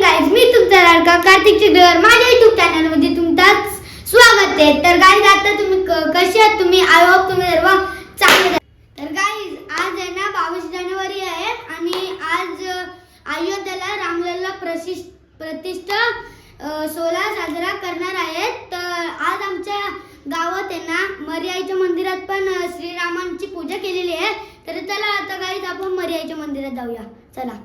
Guys मी तुमचा लाडका कार्तिक चिडवर माझ्या युट्यूब चॅनलमध्ये स्वागत आहे. तर गाईज आता तुम्ही कसे आहात तुम्ही? आय होप तुम्ही सर्व चांगले तर गाईज आज आहे ना बावीस जानेवारी आहे आणि आज अ, अयोध्येला रामलल्ला प्रशिष प्रतिष्ठा सोहळा साजरा करणार आहेत. तर आज आमच्या गावात आहे ना मर्याईच्या मंदिरात पण श्रीरामांची पूजा केलेली आहे. तर चला आता गाईज आपण मर्याईच्या मंदिरात जाऊया. चला.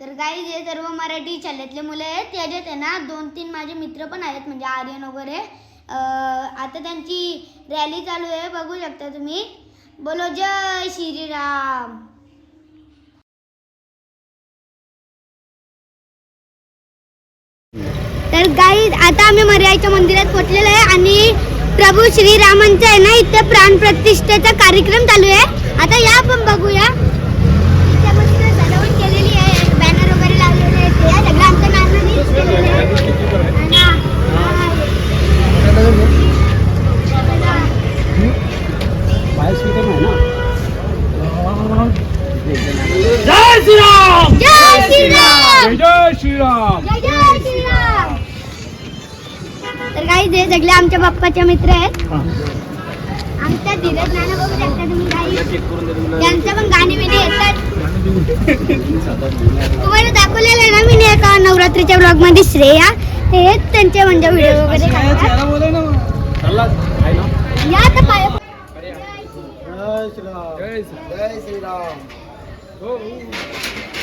तर काही जे सर्व मराठी शाळेतले मुलं आहेत. याच्यात आहे ना दोन तीन माझे मित्र पण आहेत म्हणजे आर्यन वगैरे. आता त्यांची रॅली चालू आहे बघू शकता तुम्ही. बोलो जय श्रीराम. तर गाई आता आम्ही मर्याईच्या मंदिरात पोहोचलेलो आहे आणि प्रभू श्रीरामांचा आहे ना इथे प्राण प्रतिष्ठेचा कार्यक्रम चालू आहे. आता या आपण बघूया. श्रीराम! जय श्रीराम! जय जय श्रीराम! तर काही जे सगळे आमच्या बाप्पाचे मित्र आहेत. आमच्या धीरज नाना बघू शकता तुम्ही काही त्यांचं पण गाणी बिणी येतात. तुम्हाला दाखवलेलं आहे ना मी एका नवरात्रीच्या ब्लॉगमध्ये श्रेया हे त्यांचे म्हणजे व्हिडिओ वगैरे या आता पाय जय जय श्रीराम. हो जय श्रीराम.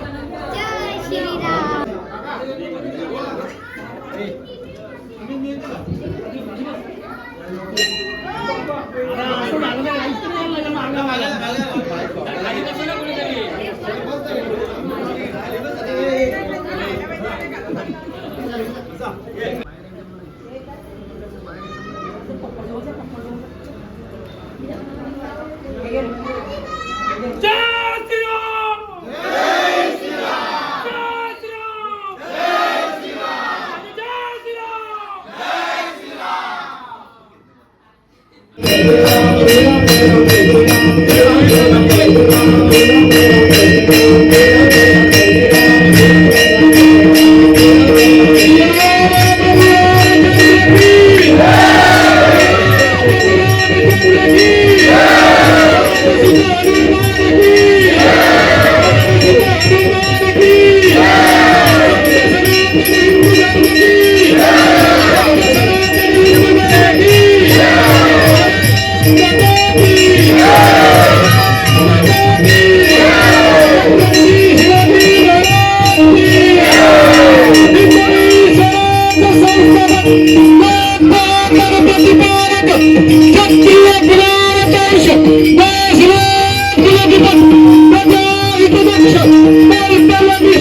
Baby, baby, baby.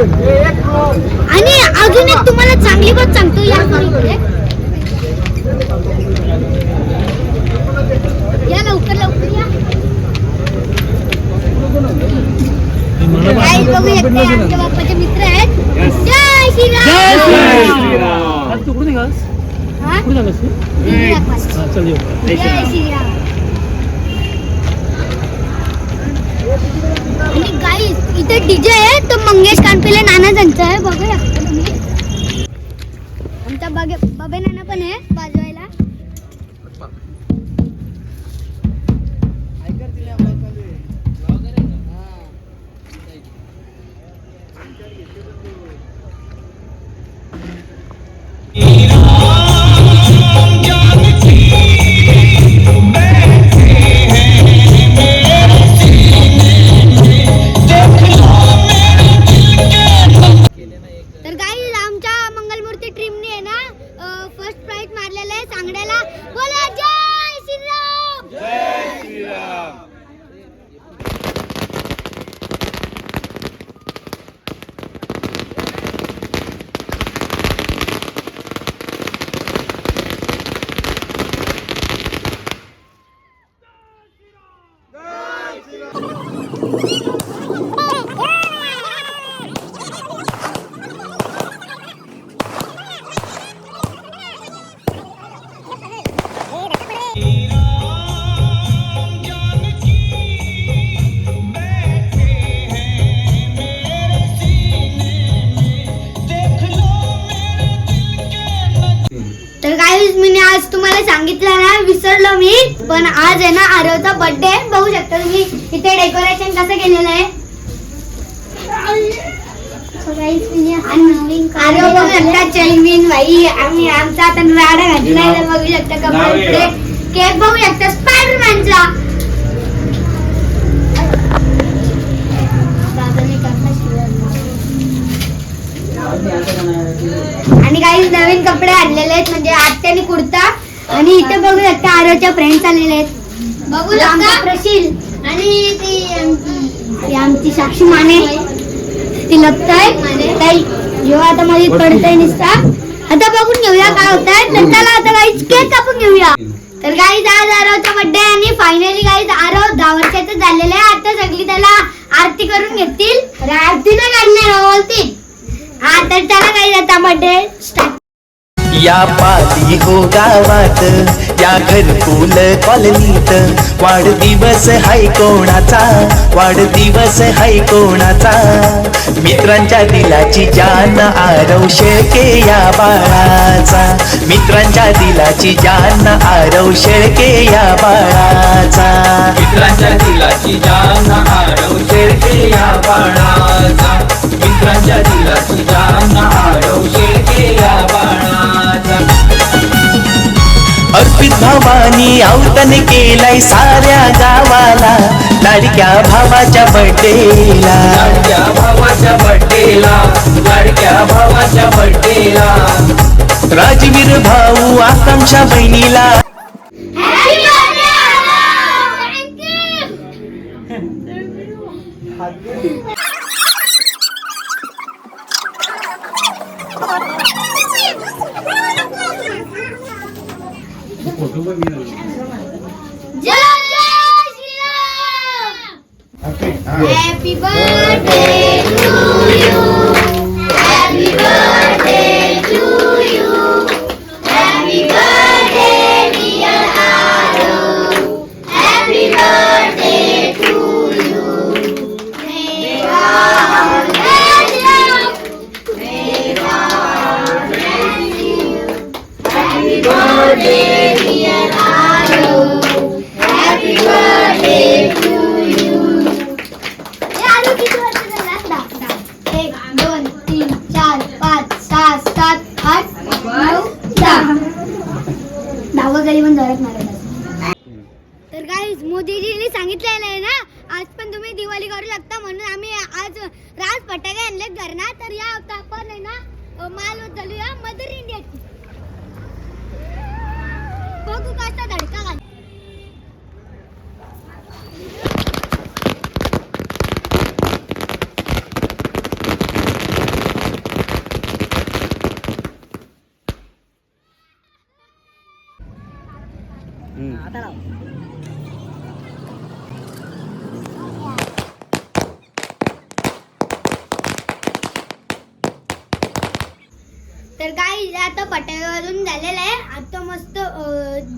आणि अजून एक तुम्हाला चांगली गोष्ट सांगतो या. या लवकर लवकर या. बघू शकता हे आमच्या बाप्पाचे मित्र आहेत. जय श्रीराम. त्यांचा आहे बघूया. तुम्ही आमचा बगे बबे नाना पण आहे वाजवायला सांगितलं ना विसरलो मी. पण आज आहे ना आरवचा बर्थडे बघू शकता तुम्ही इथे डेकोरेशन कसं केलेलं आहे. आरव बघू शकता बाई आम्ही आमचा आता राडा घातलाय तर बघू शकता कपडे केक बघू शकता स्पायडरमॅनचा आणि काही नवीन कपडे आणलेले आहेत. म्हणजे आत्याने कुर्ता. इथे बघू शकता आरवच्या फ्रेंड्स आलेले आहेत. बघू प्रशील आणि ती आमची साक्षी माने. ती लपताय. ताई जेव्हा आता मध्ये पडतंय निसता. आता बघून घेऊया काय होत आहे तर चला आता काही केक कापून घेऊया. तर काही आज आरवचा बर्थडे आणि फायनली काही आरव दहा वर्षाचं झालेलं आहे. आता सगळी त्याला आरती करून घेतील. आरती नाही काढणार बोलतील हा तर चला काही आता स्टार्ट या पाली हो गावात या घरकुल कॉलनीत. वाढदिवस हाय कोणाचा वाढदिवस हाय कोणाचा? मित्रांच्या दिलाची जान आरव शेळके या बाळाचा. मित्रांच्या दिलाची जान आरव शेळके या बाळाचा. मित्रांच्या दिलाची जान आरव शेळके या बाळाचा. मित्रांच्या दिलाची जान आरव शेळके या बाळाचा. अर्पित भावानी औतण केलाय साऱ्या गावाला. लाडक्या भावाच्या बड्डेला लाडक्या भावाच्या बड्डेला लाडक्या भावाच्या बड्डेला राजवीर भाऊ आकांक्षा बहिणीला. Happy birthday मदर इंडियाची बघू कसा धडका घाल काय आता पटाक्यावरून झालेलं आहे. आता मस्त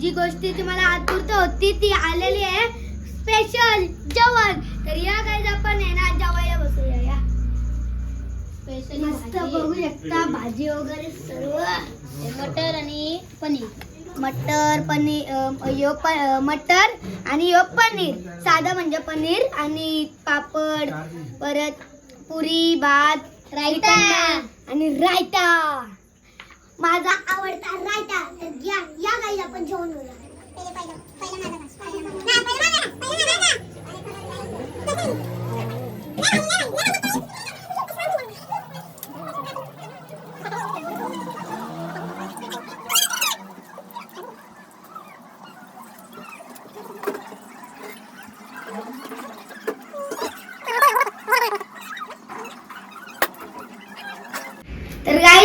जी गोष्टी तुम्हाला आतुरता होती ती आलेली आहे. स्पेशल जेवण. तर या काय आपण आहे ना जेवायला बसूया या. मस्त बघू शकता भाजी वगैरे सर्व. मटर आणि पनीर. मटर पनीर यो प मटर आणि यो पनीर. साधं म्हणजे पनीर आणि पापड परत पुरी भात रायता आणि रायता. माझा आवडता रायता तर या या गाईला पण जेवण करूया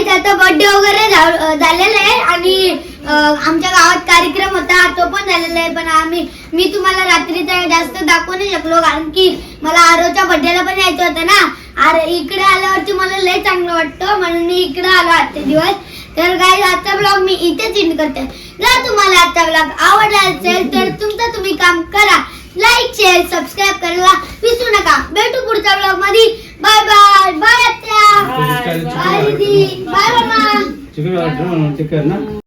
त्याचा बर्थडे वगैरे झालेला आहे. आणि आमच्या गावात कार्यक्रम होता. तो पण झालेला आहे. पण आम्ही मी तुम्हाला रात्रीचा जास्त दाखवू नाही शकलो. कारण की मला आरोच्या बर्थडेला पण यायचं होतं ना. आर इकडे आल्यावरती मला लय चांगलं वाटतं. म्हणून मी इकडे आलो आजचे दिवस. तर काय आजचा ब्लॉग मी इथेच एंड करते. जर तुम्हाला आजचा ब्लॉग आवडला असेल तर तुमचं तुम्ही काम करा. लाईक शेअर सबस्क्राईब करायला विसरू नका. भेटू पुढच्या ब्लॉगमध्ये बाय बाय बाय आत्या बाय दीदी. बाय मामा. चिकन ऑर्डर ना?